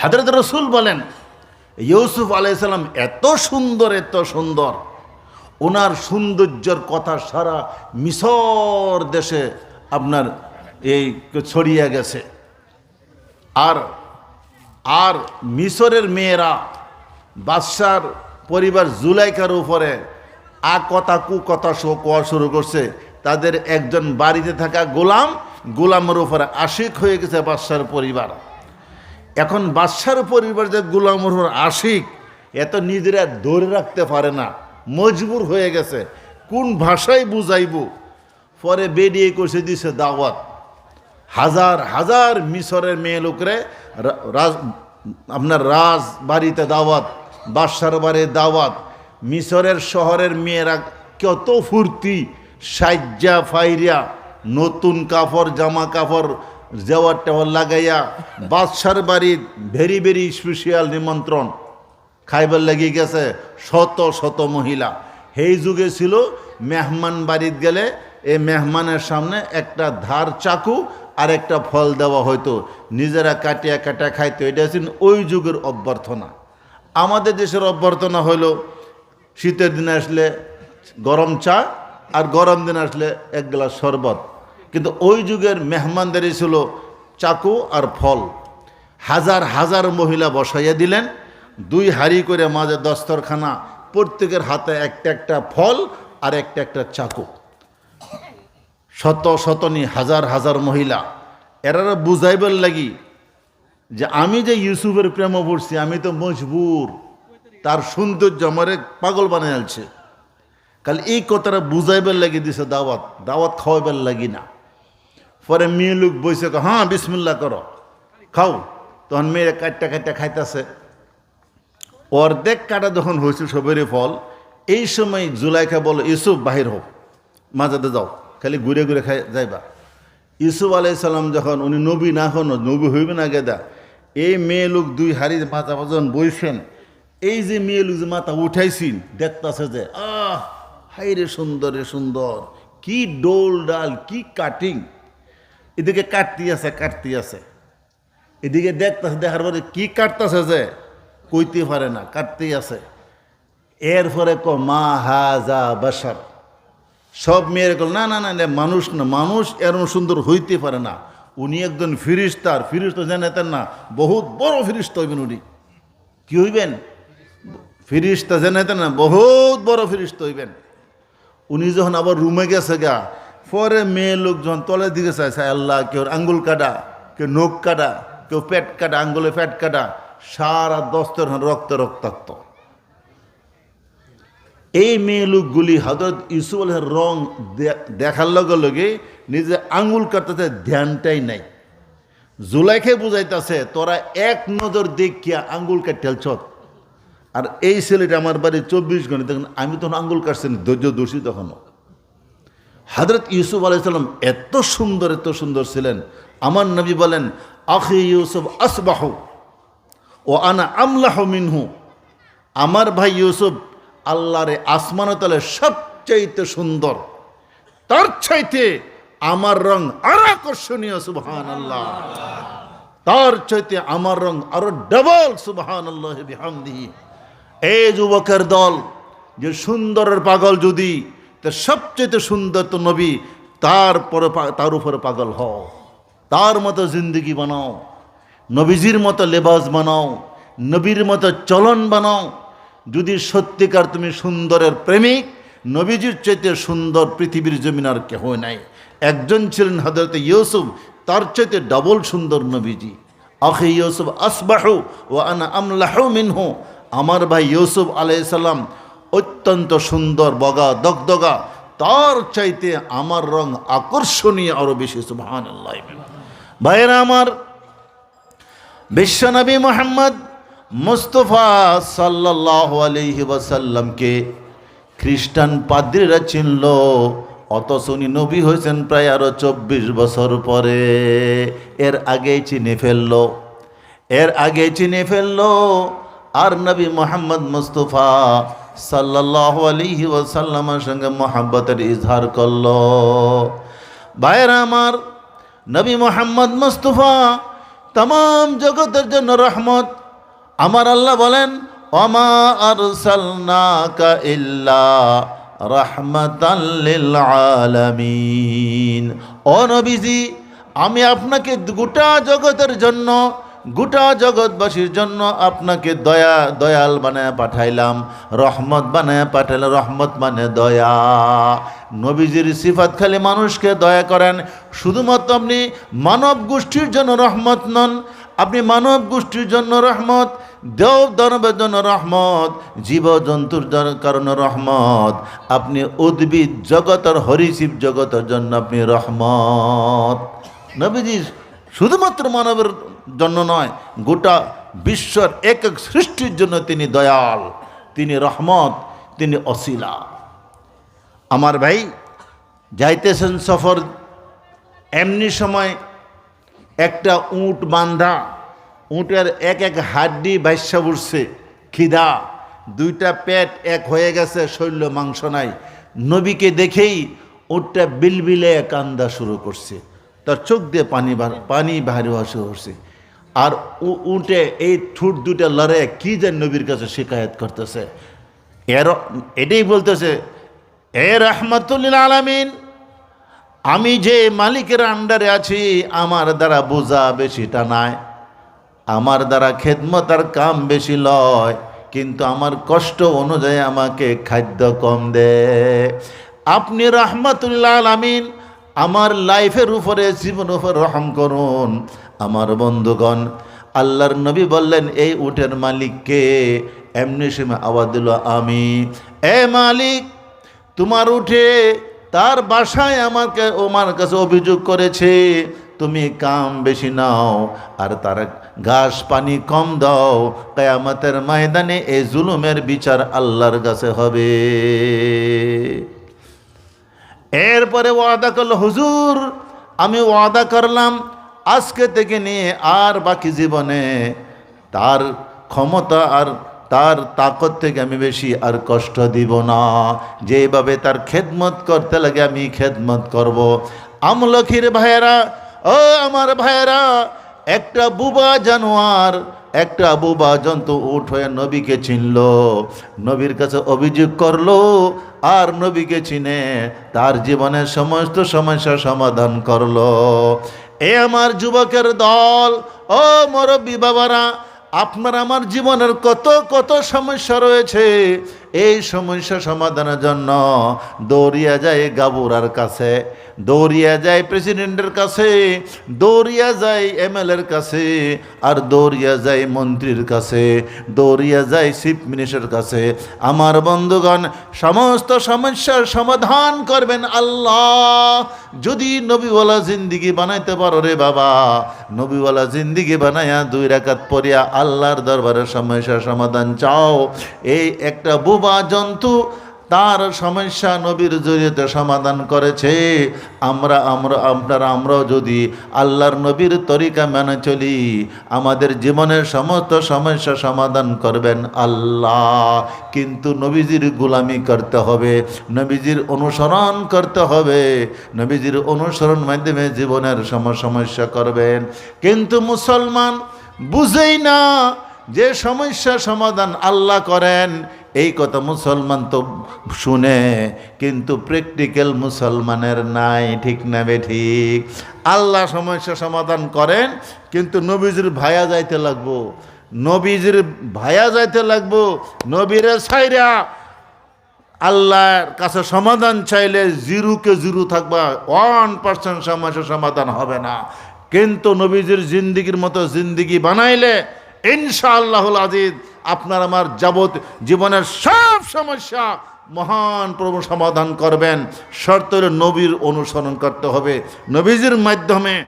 হাজরত রসুল বলেন, ইউসুফ আলাইসাল্লাম এত সুন্দর এত সুন্দর। ওনার সৌন্দর্যর কথা সারা মিশর দেশে আপনার এই ছড়িয়ে গেছে। আর আর মিশরের মেয়েরা বাদশার পরিবার জুলাইকার উপরে আ কথা কু কথা শো কোয়া শুরু করছে। তাদের একজন বাড়িতে থাকা গোলাম, গোলামের উপরে আশিক হয়ে গেছে বাদশার পরিবার। এখন বাদশার পরিবার যে গোলামের উপর আশিক এত নিজেরা ধরে রাখতে পারে না, মজবুর হয়ে গেছে। কোন ভাষায় বুঝাইব? পরে বেরিয়ে কষে দিছে দাওয়াত। হাজার হাজার মিশরের মেয়ে লোকরে রাজ, আপনার রাজ বাড়িতে দাওয়াত, বাদশার বাড়ি দাওয়াত। মিশরের শহরের মেয়েরা কত ফুর্তি, সাজ্জা ফাইরিয়া, নতুন কাপড়, জামা কাপড় জেওয়ার টেওয়ার লাগাইয়া বাদশার বাড়ির ভেরি ভেরি স্পেশাল নিমন্ত্রণ। খাইবার লাগি গেছে শত শত মহিলা। সেই যুগে ছিল মেহমান বাড়িত গেলে এই মেহমানের সামনে একটা ধার চাকু আর একটা ফল দেওয়া হয়তো নিজেরা কাটিয়া কাটা খাইতো। এটা ছিল ওই যুগের অভ্যর্থনা। আমাদের দেশের অভ্যর্থনা হলো শীতের দিনে আসলে গরম চা আর গরম দিন আসলে এক গ্লাস শরবত। কিন্তু ওই যুগের মেহমানদারি ছিল চাকু আর ফল। হাজার হাজার মহিলা বসাইয়া দিলেন, দুই হাড়ি করে মাঝে দস্তরখানা, প্রত্যেকের হাতে একটা একটা ফল আর একটা একটা চাকু। শত শতনি হাজার হাজার মহিলা, এরা বুঝাইবার লাগি যে আমি যে ইউসুফের প্রেম পড়ছি, আমি তো মজবুর, তার সৌন্দর্য আমারে পাগল বানিয়ে আলছে কাল এই কথাটা বুঝাইবার লাগি দিছে দাওয়াত দাওয়াত খাওয়াইবার লাগি না। পরে মেয়ে লোক কয়, হ্যাঁ বিসমিল্লা করো। খাও। তখন মেয়েরা কাটটা কাটটা খাইতেছে। অর্ধেক কাটা যখন হয়েছে সবেরই ফল এই সময় জুলাইখা বলো ইউসুফ বাহির হোক মাঝাতে যাও। খালি ঘুরে ঘুরে খাই যাইবা। ইউসুফ আলাইসাল্লাম যখন উনি নবী না হন নবী হইবে না গেদা এই মেয়ে লোক দুই হাড়ি মাথা যখন বইছেন। এই যে মেয়ে লোক যে মাথা উঠাইছিন দেখতাছে যে আহ হাই রে সুন্দর রে সুন্দর। কি ডোল ডাল কি কাটিং। এদিকে কাটতি আছে কাটতি আছে। এদিকে দেখতেছে, দেখার পরে কি কাটতেছে যে, কইতে পারে না কাটতেই আছে। এরপরে ক মা হাজা বাসার সব মেয়ের কল না না না মানুষ না, মানুষ এরম সুন্দর হইতে পারে না। উনি একজন ফিরিস্তার, ফিরিস্ত জানেতেন না, বহুত বড় ফিরিস্ত হইবেন উনি। কি হইবেন? ফিরিস্তা জানাইতেন না, বহুত বড় ফিরিস্ত হইবেন। উনি যখন আবার রুমে গেছে গা পরে মেয়ে লোক যখন তলের দিকে চাইছে আল্লাহ, কেউ আঙ্গুল কাটা, কেউ নখ কাটা, কেউ পেট কাটা, আঙ্গুলে পেট কাটা, সারা দস্তর রক্ত রক্তাক্ত। এই মেয়ে লোকগুলি হজরত ইউসুফ রং দেখার লগে লগে নিজে আঙ্গুল কাটতে ধ্যানটাই নাই। জুলাইকে বুঝাইতেছে, তোরা এক নজর দেখিয়া আঙ্গুল কাটেলছ আর এই ছেলেটা আমার বাড়ি চব্বিশ ঘণ্টা দেখুন, আমি তখন আঙ্গুল কাটছেন ধৈর্য দোষী তখনও। হজরত ইউসুফ আলাইসাল্লাম এত সুন্দর এত সুন্দর ছিলেন। আমার নবী বলেন, আখি ইউসুফ আসবাহ ও আনা আমলাহ মিনহু। আমার ভাই ইউসুফ আল্লাহরে আসমানতলে সবচাইতে সুন্দর। তার চাইতে আমার রং আরও আকর্ষণীয় সুবহান আল্লাহ তার চাইতে আমার রং আরও ডবল সুবহান আল্লাহ এই যুবকের দল, যে সুন্দরের পাগল যদি তা সবচেয়ে সুন্দর তো নবী তারপরে তার উপরে পাগল হও। তার মতো জিন্দগি বানাও। নবীজির মতো লেবাস বানাও। নবীর মতো চলন বানাও। যদি সত্যিকার তুমি সুন্দরের প্রেমিক, নবীজির চাইতে সুন্দর পৃথিবীর জমিন আর কেহ নাই। একজন ছিলেন হজরত ইউসুফ, তার চাইতে ডবল সুন্দর নবীজি। আখি ইউসুফ, আসবাহু ও আনা আমলাহ মিনহু। আমার ভাই ইউসুফ আলাইসাল্লাম অত্যন্ত সুন্দর, বগা, দগদগা। তার চাইতে আমার রং আকর্ষণীয় আরও বেশি সুবহান ভাইয়েরা আমার, বিশ্বনবী মোহাম্মদ মুস্তফা সাল্লাহ আলহি ওয়াসাল্লামকে খ্রিস্টান পাদ্রীরা চিনল, অথচ উনি নবী হয়েছেন প্রায় আরও চব্বিশ বছর পরে। এর আগেই চিনে ফেলল, এর আগে চিনে ফেলল, আর নবী মোহাম্মদ মুস্তফা সাল্লাহ আলহি ওয়াসাল্লামের সঙ্গে মোহাব্বতের ইজহার করল। ভাইয়েরা আমার, নবী মোহাম্মদ মুস্তফা তাম জগতের জন্য রহমত। আমার আল্লাহ বলেন আলামিন। ও নবীজি, আমি আপনাকে গোটা জগতের জন্য গোটা জগৎবাসীর জন্য আপনাকে দয়া, দয়াল বানায় পাঠাইলাম, রহমত বানায় পাঠাইলাম রহমত মানে দয়া। নবীজির সিফাত খালি মানুষকে দয়া করেন, শুধুমাত্র আপনি মানব গোষ্ঠীর জন্য রহমত নন, আপনি মানব গোষ্ঠীর জন্য রহমত দেব দানবের জন্য রহমত, জীবজন্তুর জন- কারণে রহমত। আপনি উদ্ভিদ জগতের হরিশিব জগতের জন্য আপনি রহমত। নবীজি শুধুমাত্র মানবের জন্য নয়, গোটা বিশ্বর এক এক সৃষ্টির জন্য তিনি দয়াল, তিনি রহমত, তিনি অশিলা আমার ভাই, যাইতেছেন সফর এমনি সময় একটা উঁট বান্ধা, উঁটের এক এক হাড্ডি বাইসা উঠছে খিদা, দুইটা পেট এক হয়ে গেছে শৈল্য মাংস নাই। নবীকে দেখেই উঁটটা বিলবিলে কান্দা শুরু করছে, তার চোখ দিয়ে পানি পানি বাহারি হওয়া শুরু করছে। আর উ- উঁটে এই ঠুট দুটা লড়ে কি যে নবীর কাছে শিকায়ত করতেছে? এর এটাই বলতেছে, এ রহমতুল্লিল আলামিন, আমি যে মালিকের আন্ডারে আছি, আমার দ্বারা বোঝা বেশি টানায় আমার দ্বারা খেদমত আর কাম বেশি লয়, কিন্তু আমার কষ্ট অনুযায়ী আমাকে খাদ্য কম দে। আপনি রহমতুল্লাহ আলামিন, আমার লাইফের উপরে জীবন উপর রহম করুন। আমার বন্ধুগণ, আল্লাহর নবী বললেন, এই উটের মালিককে এমনি সময় আওয়াজ দিল, আমি। এ মালিক, তোমার উঠে তার বাসায় আমাকে ওমার কাছে অভিযোগ করেছে, তুমি কাম বেশি নাও আর তার ঘাস পানি কম দাও। কেয়ামতের ময়দানে এই জুলুমের বিচার আল্লাহর কাছে হবে। এরপরে ওয়াদা করল, হুজুর, আমি ওয়াদা করলাম আজকে থেকে নিয়ে আর বাকি জীবনে তার ক্ষমতা আর তার তাকত থেকে আমি বেশি আর কষ্ট দিব না। যেভাবে তার খেদমত করতে লাগে আমি খেদমত করব। আমলখির ভাইয়েরা, ও আমার ভাইয়েরা, একটা বুবা জানোয়ার, একটা বুবা জন্তু উঠ হয়ে নবীকে চিনল। নবীর কাছে অভিযোগ করল, আর নবীকে চিনে তার জীবনের সমস্ত সমস্যার সমাধান করল। এ আমার যুবকের দল ও মুরব্বী বাবারা আপনার আমার জীবনের কত কত সমস্যা রয়েছে এই সমস্যা সমাধানের জন্য দৌড়িয়া যায় গাবুরার কাছে, দৌড়িয়া যায় প্রেসিডেন্টের কাছে, দৌড়িয়া যায় এমএলএর কাছে, আর দৌড়িয়া যায় মন্ত্রীর কাছে, দৌড়িয়া যায় চিফ মিনিস্টারের কাছে। আমার বন্ধুগণ, সমস্ত সমস্যার সমাধান করবেন আল্লাহ। যদি নবীওয়ালা জিন্দিগি বানাইতে পারো রে বাবা, নবীওয়ালা জিন্দিগি বানাইয়া দুই রাকাত পড়িয়া আল্লাহর দরবারে সমস্যার সমাধান চাও। এই একটা বোবা জন্তু, তার সমস্যা নবীর জড়িয়ে সমাধান করেছে। আমরা আমরা, আপনারা, আমরাও যদি আল্লাহর নবীর তরিকা মেনে চলি, আমাদের জীবনের সমস্ত সমস্যা সমাধান করবেন আল্লাহ। কিন্তু নবীজির গোলামি করতে হবে, নবীজির অনুসরণ করতে হবে, নবীজির অনুসরণ মাধ্যমে জীবনের সম, সমস্যা করবেন। কিন্তু মুসলমান বুঝেই না যে সমস্যা সমাধান আল্লাহ করেন এই কথা মুসলমান তো শুনে, কিন্তু প্র্যাকটিক্যাল মুসলমানের নাই, ঠিক না বে ঠিক? আল্লাহ সমস্যা সমাধান করেন, কিন্তু নবীজির ভায়া যাইতে লাগবো। নবীজির ভায়া যাইতে লাগবো, নবীরে সাইরা আল্লাহর কাছে সমাধান চাইলে জিরোকে জিরো থাকবা ওয়ান পার্সেন্ট সমস্যা সমাধান হবে না। কিন্তু নবীজির জিন্দিগির মতো জিন্দিগি বানাইলে, ইনশাআল্লাহুল আজিজ আপনার আমার যাবত জীবনের সব সমস্যা মহান প্রভু সমাধান করবেন। শর্ত নবীর অনুসরণ করতে হবে। নবীজির মাধ্যমে